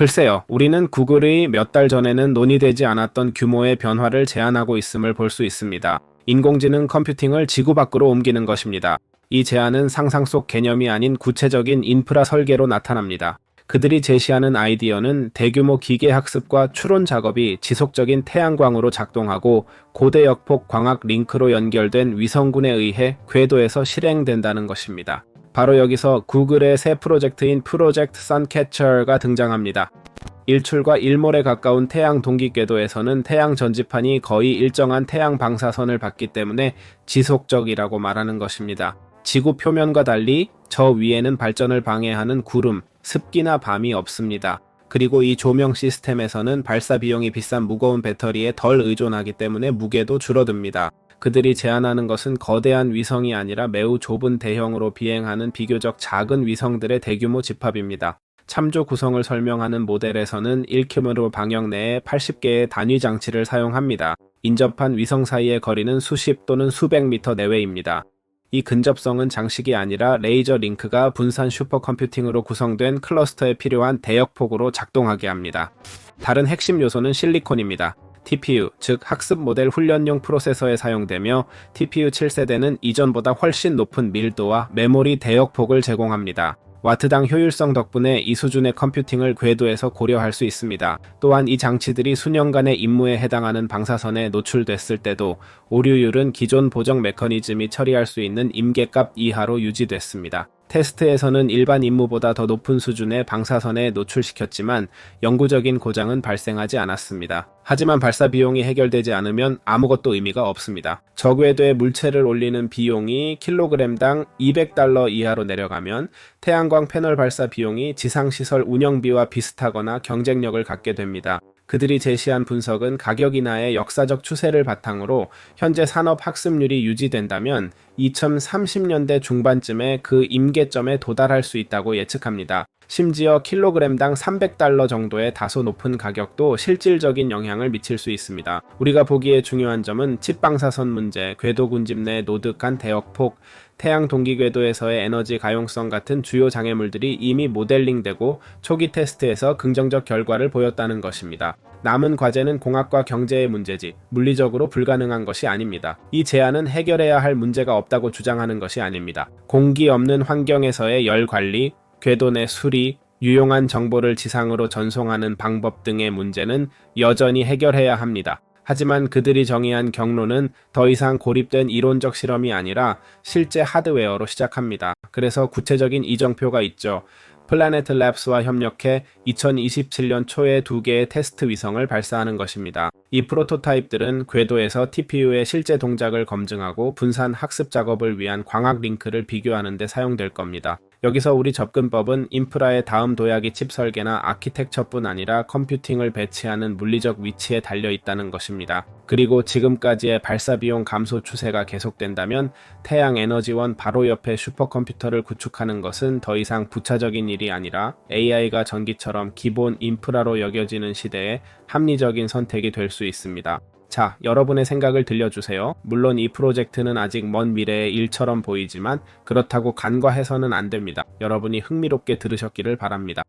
글쎄요, 우리는 구글이 몇달 전에는 논의되지 않았던 규모의 변화를 제안하고 있음을 볼 수 있습니다. 인공지능 컴퓨팅을 지구 밖으로 옮기는 것입니다. 이 제안은 상상 속 개념이 아닌 구체적인 인프라 설계로 나타납니다. 그들이 제시하는 아이디어는 대규모 기계 학습과 추론 작업이 지속적인 태양광으로 작동하고 고대 역폭 광학 링크로 연결된 위성군에 의해 궤도에서 실행된다는 것입니다. 바로 여기서 구글의 새 프로젝트인 프로젝트 선캐처가 등장합니다. 일출과 일몰에 가까운 태양 동기 궤도에서는 태양 전지판이 거의 일정한 태양 방사선을 받기 때문에 지속적이라고 말하는 것입니다. 지구 표면과 달리 저 위에는 발전을 방해하는 구름, 습기나 밤이 없습니다. 그리고 이 조명 시스템에서는 발사 비용이 비싼 무거운 배터리에 덜 의존하기 때문에 무게도 줄어듭니다. 그들이 제안하는 것은 거대한 위성이 아니라 매우 좁은 대형으로 비행하는 비교적 작은 위성들의 대규모 집합입니다. 참조 구성을 설명하는 모델에서는 1km 방역 내에 80개의 단위 장치를 사용합니다. 인접한 위성 사이의 거리는 수십 또는 수백 미터 내외입니다. 이 근접성은 장식이 아니라 레이저 링크가 분산 슈퍼컴퓨팅으로 구성된 클러스터에 필요한 대역폭으로 작동하게 합니다. 다른 핵심 요소는 실리콘입니다. TPU, 즉 학습 모델 훈련용 프로세서에 사용되며 TPU 7세대는 이전보다 훨씬 높은 밀도와 메모리 대역폭을 제공합니다. 와트당 효율성 덕분에 이 수준의 컴퓨팅을 궤도에서 고려할 수 있습니다. 또한 이 장치들이 수년간의 임무에 해당하는 방사선에 노출됐을 때도 오류율은 기존 보정 메커니즘이 처리할 수 있는 임계값 이하로 유지됐습니다. 테스트에서는 일반 임무보다 더 높은 수준의 방사선에 노출시켰지만 영구적인 고장은 발생하지 않았습니다. 하지만 발사 비용이 해결되지 않으면 아무것도 의미가 없습니다. 저궤도에 물체를 올리는 비용이 킬로그램당 200달러 이하로 내려가면 태양광 패널 발사 비용이 지상시설 운영비와 비슷하거나 경쟁력을 갖게 됩니다. 그들이 제시한 분석은 가격 인하의 역사적 추세를 바탕으로 현재 산업 학습률이 유지된다면 2030년대 중반쯤에 그 임계점에 도달할 수 있다고 예측합니다. 심지어 킬로그램당 300달러 정도의 다소 높은 가격도 실질적인 영향을 미칠 수 있습니다. 우리가 보기에 중요한 점은 칩 방사선 문제, 궤도 군집 내 노득한 대역폭, 태양 동기 궤도에서의 에너지 가용성 같은 주요 장애물들이 이미 모델링되고 초기 테스트에서 긍정적 결과를 보였다는 것입니다. 남은 과제는 공학과 경제의 문제지 물리적으로 불가능한 것이 아닙니다. 이 제안은 해결해야 할 문제가 없다고 주장하는 것이 아닙니다. 공기 없는 환경에서의 열 관리, 궤도 내 수리, 유용한 정보를 지상으로 전송하는 방법 등의 문제는 여전히 해결해야 합니다. 하지만 그들이 정의한 경로는 더 이상 고립된 이론적 실험이 아니라 실제 하드웨어로 시작합니다. 그래서 구체적인 이정표가 있죠. 플라네트 랩스와 협력해 2027년 초에 두 개의 테스트 위성을 발사하는 것입니다. 이 프로토타입들은 궤도에서 TPU의 실제 동작을 검증하고 분산 학습 작업을 위한 광학 링크를 비교하는 데 사용될 겁니다. 여기서 우리 접근법은 인프라의 다음 도약이 칩 설계나 아키텍처뿐 아니라 컴퓨팅을 배치하는 물리적 위치에 달려 있다는 것입니다. 그리고 지금까지의 발사 비용 감소 추세가 계속된다면 태양 에너지원 바로 옆에 슈퍼컴퓨터를 구축하는 것은 더 이상 부차적인 일이 아니라 AI가 전기처럼 기본 인프라로 여겨지는 시대에 합리적인 선택이 될 수 있습니다. 자, 여러분의 생각을 들려주세요. 물론 이 프로젝트는 아직 먼 미래의 일처럼 보이지만 그렇다고 간과해서는 안 됩니다. 여러분이 흥미롭게 들으셨기를 바랍니다.